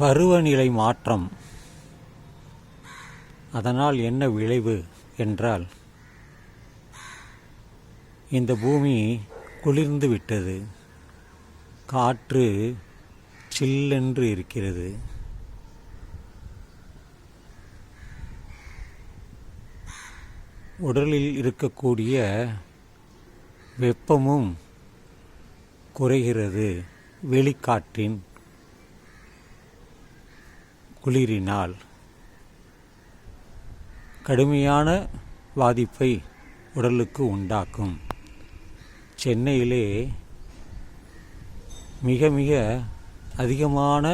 பருவநிலை மாற்றம். அதனால் என்ன விளைவு என்றால் இந்த பூமி குளிர்ந்து விட்டது. காற்று சில்லென்று இருக்கிறது. உடலில் இருக்கக்கூடிய வெப்பமும் குறைகிறது. வெளிக்காற்றின் குளிரினால் கடுமையான பாதிப்பை உடலுக்கு உண்டாக்கும். சென்னையிலே மிக மிக அதிகமான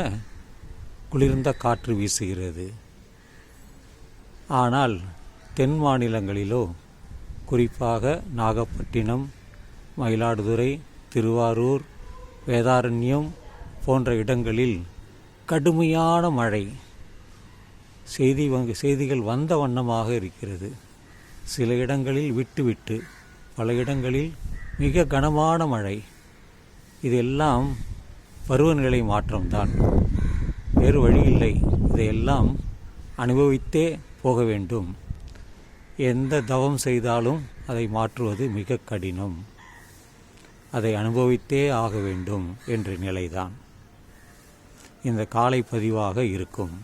குளிர்ந்த காற்று வீசுகிறது. ஆனால் தென் மாநிலங்களிலோ குறிப்பாக நாகப்பட்டினம் மயிலாடுதுறை திருவாரூர் வேதாரண்யம் போன்ற இடங்களில் கடுமையான மழை. செய்தி வங்கு செய்திகள் வந்த வண்ணமாக இருக்கிறது. சில இடங்களில் விட்டுவிட்டு பல இடங்களில் மிக கனமான மழை. இதெல்லாம் பருவநிலை மாற்றம்தான். வேறு வழி இல்லை. இதையெல்லாம் அனுபவித்தே போக வேண்டும். எந்த தவம் செய்தாலும் அதை மாற்றுவது மிக கடினம். அதை அனுபவித்தே ஆக வேண்டும் என்ற நிலைதான். இந்த காலை பதிவாக இருக்கும்.